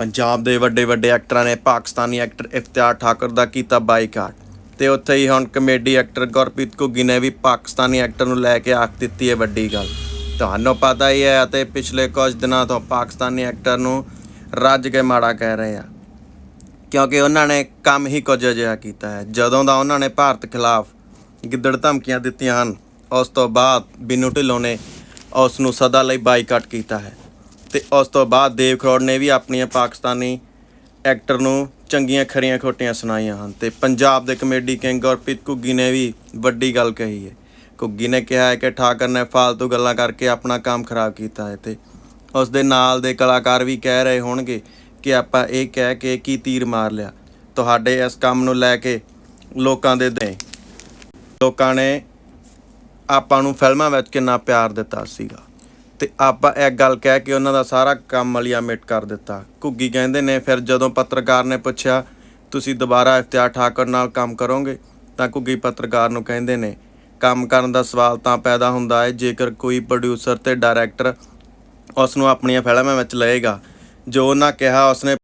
ਪੰਜਾਬ ਦੇ ਵੱਡੇ ਵੱਡੇ ਐਕਟਰਾਂ ਨੇ ਪਾਕਿਸਤਾਨੀ ਐਕਟਰ ਇਫਤਿਆਰ ਠਾਕੁਰ ਦਾ ਕੀਤਾ ਬਾਈਕਾਟ। ਤੇ ਉੱਥੇ ਹੀ ਹੁਣ ਕਮੇਡੀ ਐਕਟਰ ਗੁਰਪ੍ਰੀਤ ਘੁੱਗੀ ਨੇ ਵੀ ਪਾਕਿਸਤਾਨੀ ਐਕਟਰ ਨੂੰ ਲੈ ਕੇ ਆਖ ਦਿੱਤੀ ਹੈ ਵੱਡੀ ਗੱਲ। ਤੁਹਾਨੂੰ ਪਤਾ ਹੀ ਹੈ ਅਤੇ ਪਿਛਲੇ ਕੁਝ ਦਿਨਾਂ ਤੋਂ ਪਾਕਿਸਤਾਨੀ ਐਕਟਰ ਨੂੰ ਰੱਜ ਕੇ ਮਾੜਾ ਕਹਿ ਰਹੇ ਆ। ਕਿਉਂਕਿ ਉਹਨਾਂ ਨੇ ਕੰਮ ਹੀ ਕੁਝ ਅਜਿਹਾ ਕੀਤਾ ਹੈ। ਜਦੋਂ ਦਾ ਉਹਨਾਂ ਨੇ ਭਾਰਤ ਖਿਲਾਫ ਗਿੱਦੜ ਧਮਕੀਆਂ ਦਿੱਤੀਆਂ ਹਨ, ਉਸ ਤੋਂ ਬਾਅਦ ਬਿਨੂ ਢਿੱਲੋਂ ਨੇ ਉਸ ਨੂੰ ਸਦਾ ਲਈ ਬਾਈਕਾਟ ਕੀਤਾ ਹੈ। ਤੇ ਉਸ ਤੋਂ ਬਾਅਦ ਦੇਵ ਖਰੋੜ ਨੇ ਵੀ ਆਪਣੀਆਂ ਪਾਕਿਸਤਾਨੀ ਐਕਟਰ ਨੂੰ ਚੰਗੀਆਂ ਖਰੀਆਂ ਖੋਟੀਆਂ ਸੁਣਾਈਆਂ ਹਨ ਤੇ ਪੰਜਾਬ ਦੇ ਕਮੇਡੀ ਕਿੰਗ ਗੁਰਪ੍ਰੀਤ ਘੁੱਗੀ ਨੇ ਵੀ ਵੱਡੀ ਗੱਲ ਕਹੀ ਹੈ। ਘੁੱਗੀ ਨੇ ਕਿਹਾ ਹੈ ਕਿ ਠਾਕਰ ਨੇ ਫालतू ਗੱਲਾਂ ਕਰਕੇ ਆਪਣਾ ਕੰਮ ਖਰਾਬ ਕੀਤਾ ਹੈ ਤੇ ਉਸ ਦੇ ਨਾਲ ਦੇ ਕਲਾਕਾਰ ਵੀ ਕਹਿ ਰਹੇ ਹੋਣਗੇ ਕਿ ਆਪਾਂ ਇਹ ਕਹਿ ਕੇ ਕੀ ਤੀਰ ਮਾਰ ਲਿਆ। ਤੁਹਾਡੇ ਇਸ ਕੰਮ ਨੂੰ ਲੈ ਕੇ ਲੋਕਾਂ ਦੇ ਦੇ ਲੋਕਾਂ ਨੇ ਆਪਾਂ ਨੂੰ ਫਿਲਮਾਂ ਵਿੱਚ ਕਿੰਨਾ ਪਿਆਰ ਦਿੱਤਾ ਸੀਗਾ। ਤੇ ਆਪਾਂ ਇੱਕ ਗੱਲ ਕਹਿ ਕੇ ਉਹਨਾਂ ਦਾ ਸਾਰਾ ਕੰਮ ਮਲੀਆ ਮਿਟ ਕਰ ਦਿੱਤਾ। ਘੁੱਗੀ ਕਹਿੰਦੇ ਨੇ, ਫਿਰ ਜਦੋਂ ਪੱਤਰਕਾਰ ਨੇ ਪੁੱਛਿਆ, ਤੁਸੀਂ ਦੁਬਾਰਾ ਇਫਤਿਆਰ ਠਾਕੁਰ ਨਾਲ ਕੰਮ ਕਰੋਗੇ? ਤਾਂ ਘੁੱਗੀ ਪੱਤਰਕਾਰ ਨੂੰ ਕਹਿੰਦੇ ਨੇ, ਕੰਮ ਕਰਨ ਦਾ ਸਵਾਲ ਤਾਂ ਪੈਦਾ ਹੁੰਦਾ ਹੈ, ਜੇਕਰ ਕੋਈ ਪ੍ਰੋਡਿਊਸਰ ਤੇ ਡਾਇਰੈਕਟਰ ਉਸ ਨੂੰ ਆਪਣੀਆਂ ਫਿਲਮਾਂ ਵਿੱਚ ਲਏਗਾ। ਜੋ ਉਹਨਾਂ ਕਿਹਾ, ਉਸਨੇ